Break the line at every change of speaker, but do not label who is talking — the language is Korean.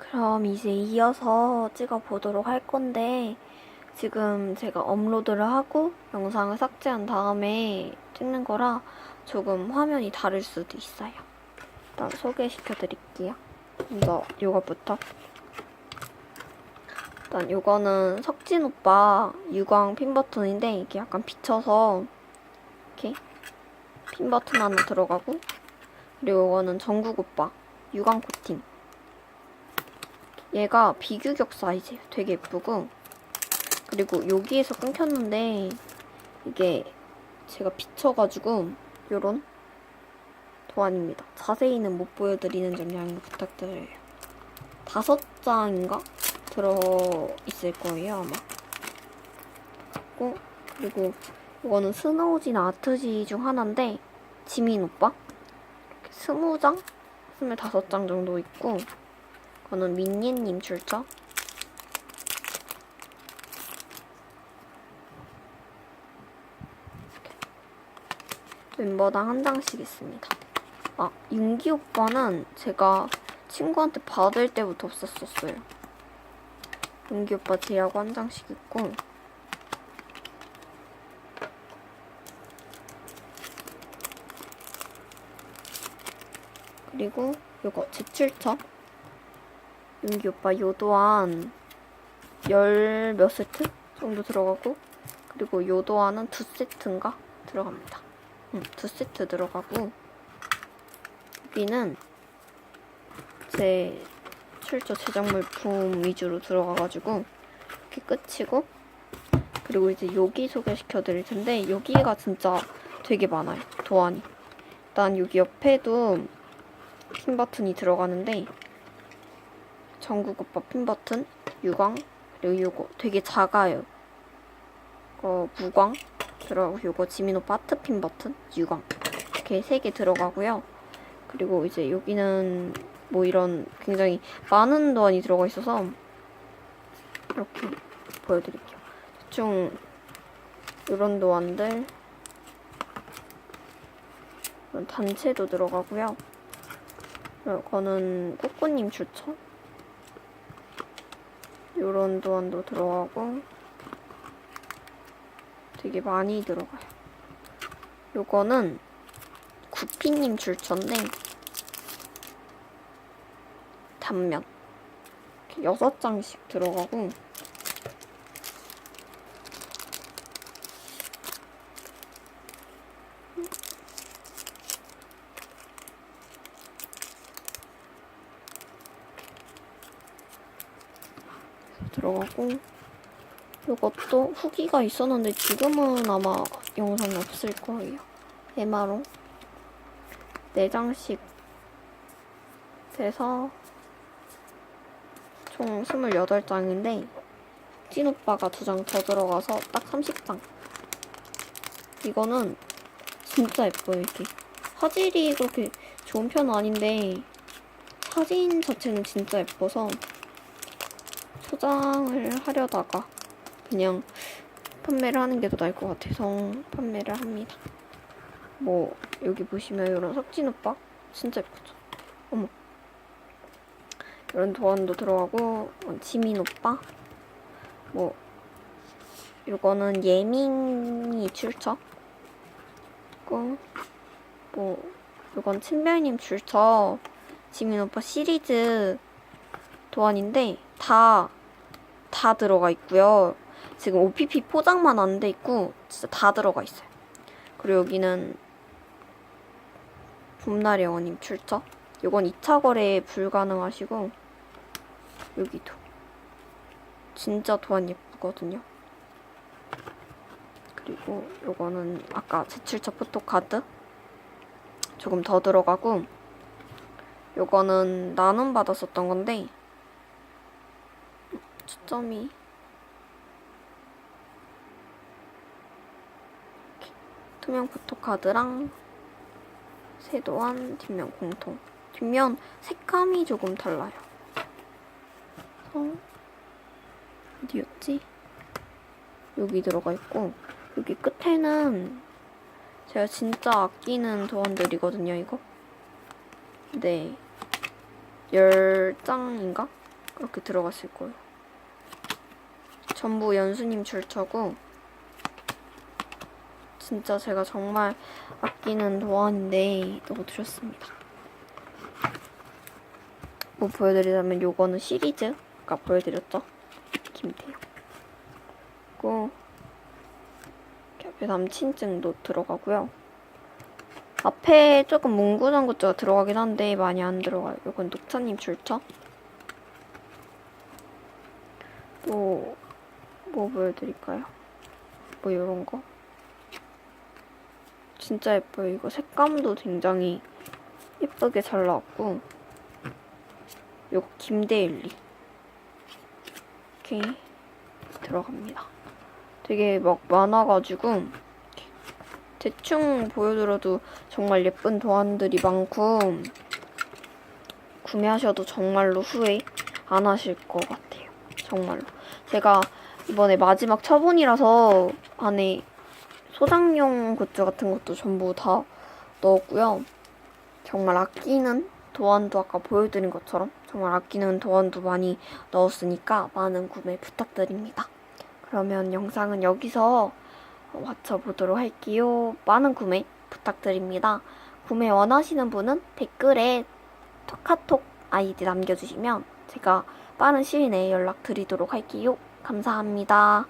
그럼 이제 이어서 찍어 보도록 할 건데, 지금 제가 업로드를 하고 영상을 삭제한 다음에 찍는 거라 조금 화면이 다를 수도 있어요. 일단 소개시켜 드릴게요. 먼저 요거부터. 일단 요거는 석진 오빠 유광 핀 버튼인데 이게 약간 비쳐서 이렇게 핀 버튼 하나 들어가고 그리고 이거는 정국 오빠 유광 코팅. 얘가 비규격 사이즈예요. 되게 예쁘고 그리고 여기에서 끊겼는데 이게 제가 비쳐가지고 요런 도안입니다. 자세히는 못 보여드리는 점 양해 부탁드려요. 다섯 장인가 들어 있을 거예요 아마. 그리고 그리고 이거는 스노우지나 아트지 중 하나인데 지민 오빠 이렇게 스무 장, 스물다섯 장 정도 있고 이거는 민예님 출처 멤버당 한 장씩 있습니다. 아, 윤기 오빠는 제가 친구한테 받을 때부터 없었었어요. 윤기 오빠 제하고 한 장씩 있고 그리고 요거 제출처 윤기 오빠 요 또한 열 몇 세트 정도 들어가고 그리고 요 또한은 두 세트인가 들어갑니다. 응, 두 세트 들어가고 여기는 제 출처 제작 물품 위주로 들어가가지고 이렇게 끝이고 그리고 이제 여기 소개시켜 드릴 텐데 여기가 진짜 되게 많아요 도안이 일단 여기 옆에도 핀 버튼이 들어가는데 전국 오빠 핀 버튼 유광 그리고 요거 되게 작아요 이거 무광 들어가고 요거 지민 오빠 하트 핀 버튼 유광 이렇게 세 개 들어가고요 그리고 이제 여기는 뭐 이런 굉장히 많은 도안이 들어가 있어서 이렇게 보여드릴게요. 대충 이런 도안들 단체도 들어가고요. 이거는 꾸꾸님 추천 이런 도안도 들어가고 되게 많이 들어가요. 요거는 구피님 출처인데 단면 여섯 장씩 들어가고 들어가고 이것도 후기가 있었는데 지금은 아마 영상이 없을 거예요. 에마로. 4장씩 돼서 총 28장인데 찐 오빠가 두장더 들어가서 딱 30장. 이거는 진짜 예뻐요 이게. 화질이 그렇게 좋은 편은 아닌데 사진 자체는 진짜 예뻐서 소장을 하려다가 그냥 판매를 하는 게 더 나을 것 같아서 판매를 합니다. 뭐 여기 보시면 이런 석진 오빠? 진짜 예쁘죠? 어머. 이런 도안도 들어가고 어, 지민 오빠? 뭐 이거는 예민이 출처 뭐 이건 친별님 출처. 지민 오빠 시리즈 도안인데 다 다 들어가 있고요. 지금 OPP 포장만 안 돼 있고 진짜 다 들어가 있어요. 그리고 여기는 봄날의 어님 출처. 이건 2차 거래 불가능하시고 여기도 진짜 도안 예쁘거든요. 그리고 요거는 아까 제출처 포토카드 조금 더 들어가고 요거는 나눔 받았었던 건데 초점이 투명 포토카드랑 세도안 뒷면 공통 뒷면 색감이 조금 달라요. 그래서 어디였지? 여기 들어가 있고 여기 끝에는 제가 진짜 아끼는 도안들이거든요, 이거. 네. 10장인가? 그렇게 들어갔을 거예요. 전부 연수님 출처고 진짜 제가 정말 아끼는 도안인데 넣어드렸습니다. 뭐 보여드리자면 요거는 시리즈 아까 보여드렸죠? 김태형. 그리고 앞에 남친증도 들어가고요. 앞에 조금 뭉구장 것자가 들어가긴 한데 많이 안 들어가요. 이건 녹차님 출처. 또, 뭐 보여드릴까요? 뭐 이런 거. 진짜 예뻐요. 이거 색감도 굉장히 예쁘게 잘 나왔고. 요거 김데일리. 이렇게 들어갑니다. 되게 막 많아가지고 대충 보여드려도 정말 예쁜 도안들이 많고 구매하셔도 정말로 후회 안 하실 것 같아요. 정말로. 제가 이번에 마지막 처분이라서 안에 소장용 굿즈 같은 것도 전부 다 넣었고요. 정말 아끼는 도안도 아까 보여드린 것처럼 정말 아끼는 도안도 많이 넣었으니까 많은 구매 부탁드립니다. 그러면 영상은 여기서 마쳐보도록 할게요. 많은 구매 부탁드립니다. 구매 원하시는 분은 댓글에 카톡 아이디 남겨주시면 제가 빠른 시일 내에 연락드리도록 할게요. 감사합니다.